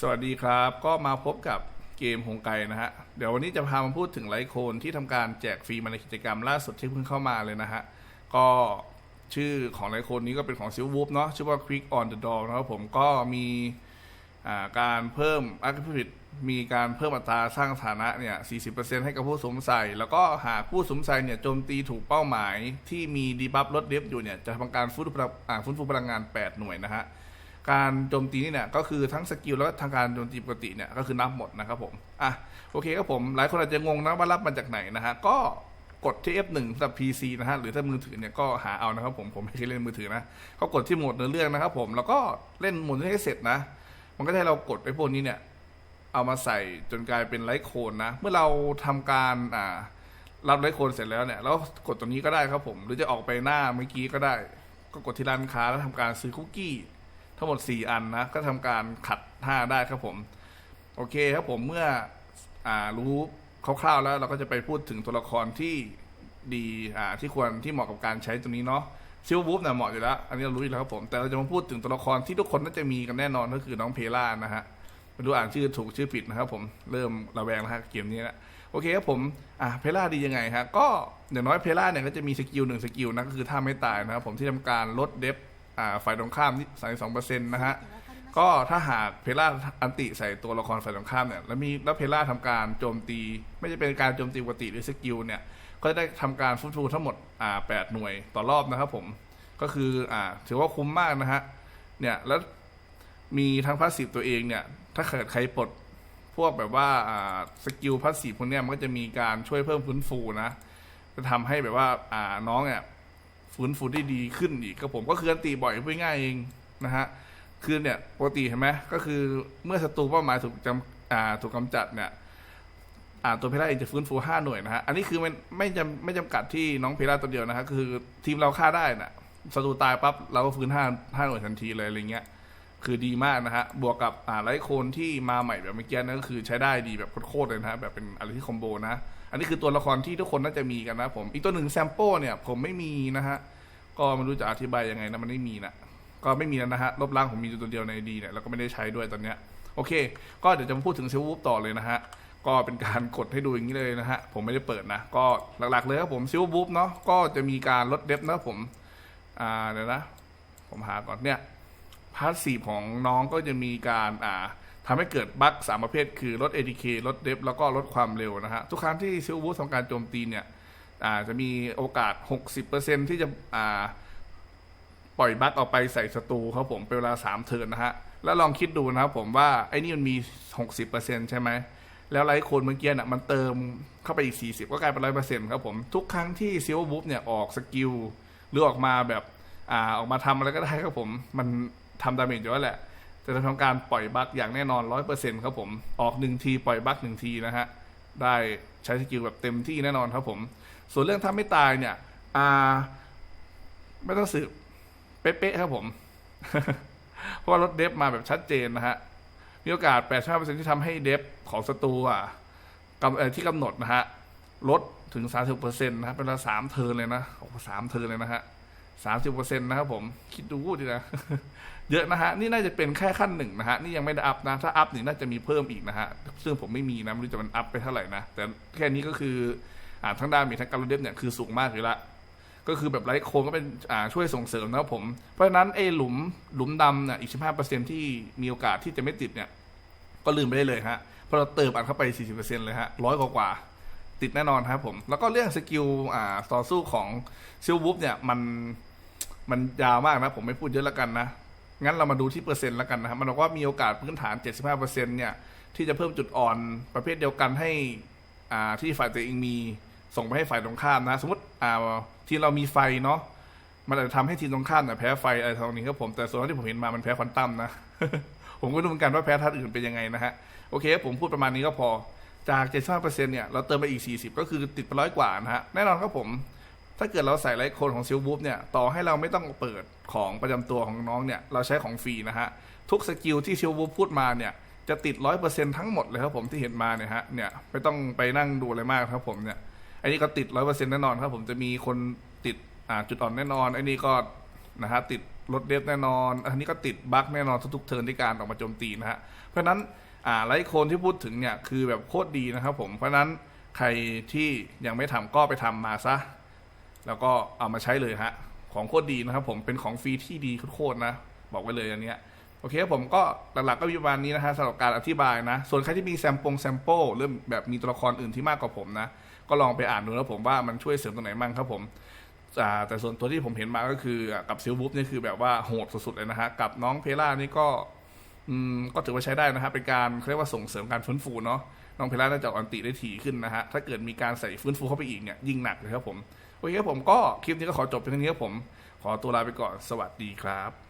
สวัสดีครับ ก็มาพบกับเกมหงไกนะฮะ เดี๋ยววันนี้จะพามาพูดถึงไลท์โคนที่ทำการแจกฟรีมาในกิจกรรมล่าสุดที่เพิ่งเข้ามาเลยนะฮะ ก็ชื่อของไลท์โคนนี้ก็เป็นของซิลวูฟเนาะชื่อว่า Quick on the Door นะครับผมก็มีการเพิ่มอัคพิดมีการเพิ่มอัตราสร้างฐานะเนี่ย 40%ให้กับผู้สวมใส่ แล้วก็หากผู้สวมใส่เนี่ยโจมตีถูกเป้าหมายที่มีดีบัฟลดเดฟอยู่เนี่ย จะทำการฟื้นฟูพลังงาน 8 หน่วยนะฮะ การโจมตีนี่เนี่ยก็คือทั้งสกิลแล้วก็ทางการโจมตีปกติเนี่ยก็คือนับหมดนะครับผมอะโอเคครับผมหลายคนอาจจะงงนะว่ารับมาจากไหนนะฮะก็กดที่ F1 สำหรับ PC นะฮะหรือถ้ามือถือเนี่ยก็หาเอานะครับผมผมไม่เคยเล่นมือถือนะก็กดที่โหมดเนื้อเรื่องนะครับผมแล้วก็เล่นโหมดให้เสร็จนะ มันก็จะให้เรากดไอ้พวกนี้เนี่ยเอามาใส่จนกลายเป็นไลท์โคนนะ เมื่อเราทำการอ่ารับไลท์โคนเสร็จแล้วเนี่ยแล้วกดตรงนี้ก็ได้ครับผม หรือจะออกไปหน้าเมื่อกี้ก็ได้ ก็กดที่ร้านค้าแล้วทำการซื้อคุกกี้ ทั้งหมด 4 อันนะ ก็ทำการขัดท่าได้ครับผม โอเคครับผมเมื่ออ่ารู้คร่าวๆแล้วเราก็จะไปพูดถึงตัวละครที่ดีอ่าที่ควรที่เหมาะกับการใช้ตัวนี้เนาะซิลวูฟเนี่ยเหมาะอยู่แล้ว อันนี้เรารู้อยู่แล้วครับผม แต่เราจะมาพูดถึงตัวละครที่ทุกคนน่าจะมีกันแน่นอนก็คือน้องเพล่านะฮะไม่รู้อ่านชื่อถูกชื่อผิดนะครับผมเริ่มระแวงแล้วฮะเกมนี้นะโอเคครับผมอะเพล่าดียังไงฮะก็อย่างน้อยเพล่าเนี่ยก็จะมีสกิลหนึ่งสกิลนะก็คือท่าไม่ตายนะครับผมที่ทำการลดเดฟ ฝ่ายตรงข้ามที่สามสองเปอร์เซ็นต์นะฮะก็ถ้าหากเพล่าอันติใส่ตัวละครฝ่ายตรงข้ามเนี่ยแล้วมีแล้วเพล่าทำการโจมตี ไม่จะเป็นการโจมตีปกติหรือสกิลเนี่ยก็จะได้ทำการฟื้นฟูทั้งหมดอ่าแปดหน่วยต่อรอบนะครับผมก็คืออ่าถือว่าคุ้มมากนะฮะเนี่ยแล้วมีทั้งพาสซีฟตัวเองเนี่ย ถ้าเกิดใครปลดพวกแบบว่าอ่าสกิลพาสซีฟพวกเนี้ยมันก็จะมีการช่วยเพิ่มฟื้นฟูนะจะทำให้แบบว่าอ่าน้องเนี่ย ฟื้นฟูได้ดีขึ้นอีกก็ผมก็คืออันตีบ่อยพูดง่ายเองนะฮะคือเนี่ยปกติเห็นไหมก็คือเมื่อศัตรูเป้าหมายถูกจำอ่าถูกกำจัดเนี่ยอ่าตัวเพล่าเองจะฟื้นฟูห้าหน่วยนะฮะอันนี้คือมันไม่จำไม่จำกัดที่น้องเพล่าตัวเดียวนะฮะคือทีมเราฆ่าได้น่ะศัตรูตายปั๊บเราก็ฟื้นห้าห้าหน่วยทันทีเลยอะไรเงี้ย คือดีมากนะฮะ บวกกับอ่าไลท์โคนที่มาใหม่แบบเมื่อกี้นั่นก็คือใช้ได้ดีแบบโคตรเลยนะฮะแบบเป็นอะไรที่คอมโบนะ อันนี้คือตัวละครที่ทุกคนน่าจะมีกันนะผม อีกตัวหนึ่งแซมโปเนี่ยผมไม่มีนะฮะ ก็ไม่รู้จะอธิบายยังไงนะมันไม่มีนะ ก็ไม่มีแล้วนะฮะลบล้างผมมีตัวเดียวในดีเนี่ยแล้วก็ไม่ได้ใช้ด้วยตอนเนี้ย โอเค ก็เดี๋ยวจะมาพูดถึงเซลวูฟต่อเลยนะฮะ ก็เป็นการกดให้ดูอย่างนี้เลยนะฮะ ผมไม่ได้เปิดนะ ก็หลักๆเลยครับผมซิลวูฟเนาะ ก็จะมีการลดเดฟนะผม อ่าเดี๋ยวนะ ผมหาก่อนเนี่ย พาสซีฟของน้องก็จะมีการอ่าทำให้เกิดบั๊กสามประเภทคือลด ATK ลดเดฟแล้วก็ลดความเร็วนะฮะ ทุกครั้งที่ซิลวูฟทำการโจมตีเนี่ยอาจะมีโอกาส 60%ที่จะอ่าปล่อยบัคออกไปใส่ศัตรูครับผมเป็นเวลาสามเทิร์นนะฮะ แล้วลองคิดดูนะครับผมว่าไอ้นี่มันมีหกสิบเปอร์เซ็นใช่ไหม แล้วไลท์โคนเมื่อกี้น่ะมันเติมเข้าไปอีกสี่สิบก็กลายเป็นร้อยเปอร์เซ็นต์ครับผมทุกครั้งที่ซิลบุ๊บเนี่ยออกสกิลหรือออกมาแบบอ่าออกมาทำอะไรก็ได้ครับผมมัน ทำดาเมจอยู่แล้วแหละ จะทำการปล่อยบัคอย่างแน่นอนร้อยเปอร์เซ็นต์ครับผม ออกหนึ่งที ปล่อยบัคหนึ่งทีนะฮะ ได้ใช้สกิลแบบเต็มที่แน่นอนครับผม ส่วนเรื่องถ้าไม่ตายเนี่ยอ่าไม่ต้องสืบ เป๊ะๆครับผม เพราะว่าลดเดฟมาแบบชัดเจนนะฮะ มีโอกาส 85%ที่ทำให้เดฟของศัตรูอะกำที่กำหนดนะฮะ ลดถึง 30%นะครับเป็นลาสามเทิร์นเลยนะโอ้สามเทิร์นเลยนะฮะ 30%นต์นะครับผมคิดดูดินะ เยอะนะฮะ นี่น่าจะเป็นแค่ขั้นหนึ่งนะฮะ นี่ยังไม่ได้อัพนะ ถ้าอัพนี่น่าจะมีเพิ่มอีกนะฮะ ซึ่งผมไม่มีนะ ไม่รู้จะมันอัพไปเท่าไหร่นะ แต่แค่นี้ก็คืออ่าทั้งดามจทั้งการลดเดฟเนี่ยคือสูงมากอยู่ละก็คือแบบไลท์โคนก็เป็นอ่าช่วยส่งเสริมนะครับผม เพราะฉะนั้นไอ้หลุมหลุมดำเนี่ยอีก15%ที่มีโอกาสที่จะไม่ติดเนี่ย ก็ลืมไปได้เลยฮะเพราะเราเติมอัดเข้าไป40%เปอร์เซ็นต์เลยฮะร้อยกว่า ติดแน่นอนครับผม แล้วก็เรื่องสกิลอ่าต่อสู้ของซิลวูฟเนี่ยมันมันยาวมากนะ ผมไม่พูดเยอะแล้วกันนะ งั้นเรามาดูที่เปอร์เซ็นต์แล้วกันนะครับ มันบอกว่ามีโอกาสพื้นฐาน 75%เนี่ย ที่จะเพิ่มจุดอ่อนประเภทเดียวกันให้อ่าที่ฝ่ายตัวเองมีส่งไปให้ฝ่ายตรงข้ามนะ สมมติอ่าทีมเรามีไฟเนาะมันอาจจะทำให้ทีมตรงข้ามเนี่ยแพ้ไฟอะไรทางนี้ครับผมแต่ส่วนที่ผมเห็นมามันแพ้ควอนตัมนะ ผมก็รู้เหมือนกันว่าแพ้ท่าตุอื่นเป็นยังไงนะฮะโอเค ผมพูดประมาณนี้ก็พอ จาก 75%เนี่ยเราเติมไปอีก 40 ก็คือติดไปร้อยกว่านะฮะแน่นอนครับผม ถ้าเกิดเราใส่ไลท์โคนของซิลบูฟเนี่ยต่อให้เราไม่ต้องเปิดของประจำตัวของน้องเนี่ยเราใช้ของฟรีนะฮะทุกสกิลที่ซิลบูฟพูดมาเนี่ยจะติด100%ทั้งหมดเลยครับผมที่เห็นมาเนี่ยฮะเนี่ยไม่ต้องไปนั่งดูอะไรมากครับผมเนี่ยอันนี้ก็ติด100%แน่นอนครับผมจะมีคนติดอ่าจุดอ่อนแน่นอนอันนี้ก็นะฮะติดลดเดฟแน่นอน อันนี้ก็ติดบั๊กแน่นอนทุกๆเทิร์นที่การออกมาโจมตีนะฮะเพราะฉะนั้น อ่าไลท์โคนที่พูดถึงเนี่ยคือแบบโคตรดีนะครับผมเพราะนั้นใครที่ยังไม่ทำก็ไปทำมาซะ แล้วก็เอามาใช้เลยฮะ ของโคตรดีนะครับผมเป็นของฟรีที่ดีโคตรๆนะ บอกไว้เลยอันเนี้ยโอเคผมก็หลักๆก็มีประมาณนี้นะฮะสำหรับการอธิบายนะ ส่วนใครที่มีแซมปงแซมเปิลเริ่มแบบมีตัวละครอื่นที่มากกว่าผมนะ ก็ลองไปอ่านดูแล้วผมว่ามันช่วยเสริมตรงไหนบ้างครับผมแต่ส่วนตัวที่ผมเห็นมาก็คือกับซิลบุ๊บนี่คือแบบว่าโหดสุดๆเลยนะฮะ กับน้องเพล่านี่ก็ อืมก็ถือว่าใช้ได้นะครับเป็นการเรียกว่าส่งเสริมการฟื้นฟูเนาะน้องเพล่าน่าจะอ่อนติได้ถี่ขึ้นนะฮะถ้าเกิดมีการใส่ฟื้นฟูเข้าไปอีกเนี่ยยิ่งหนักเลยครับผมโอเคครับผมก็คลิปนี้ก็ขอจบเพียงเท่านี้ครับผม ขอตัวลาไปก่อนสวัสดีครับ